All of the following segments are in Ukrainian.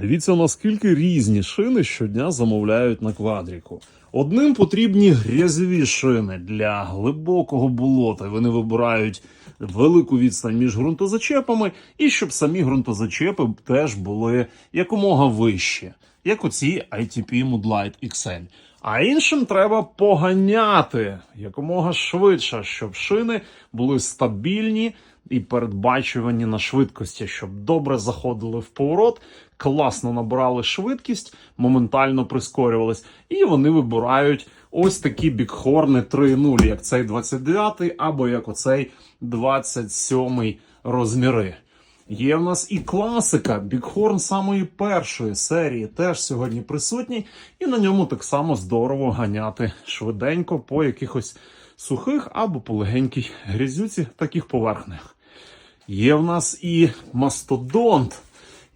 Дивіться, наскільки різні шини щодня замовляють на квадріку. Одним потрібні грязьові шини для глибокого болота. Вони вибирають велику відстань між ґрунтозачепами, і щоб самі ґрунтозачепи теж були якомога вищі, як оці ITP Moodlight XL. А іншим треба поганяти якомога швидше, щоб шини були стабільні і передбачувані на швидкості, щоб добре заходили в поворот, класно набирали швидкість, моментально прискорювались, і вони вибирають ось такі бікхорни 3.0, як цей 29-й, або як оцей 27-й розміри. Є в нас і класика, бікхорн самої першої серії теж сьогодні присутній, і на ньому так само здорово ганяти швиденько по якихось сухих або по легенькій грязюці таких поверхнях. Є в нас і мастодонт,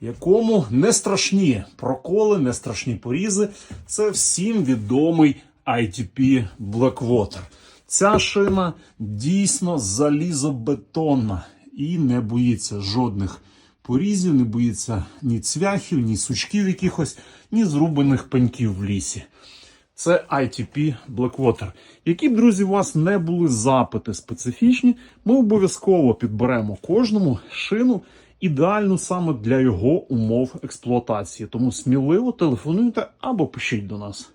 якому не страшні проколи, не страшні порізи. Це всім відомий ITP Blackwater. Ця шина дійсно залізобетонна і не боїться жодних порізів, не боїться ні цвяхів, ні сучків якихось, ні зрубаних пеньків в лісі. Це ITP Blackwater. Які б, друзі, у вас не були запити специфічні, ми обов'язково підберемо кожному шину ідеальну саме для його умов експлуатації. Тому сміливо телефонуйте або пишіть до нас.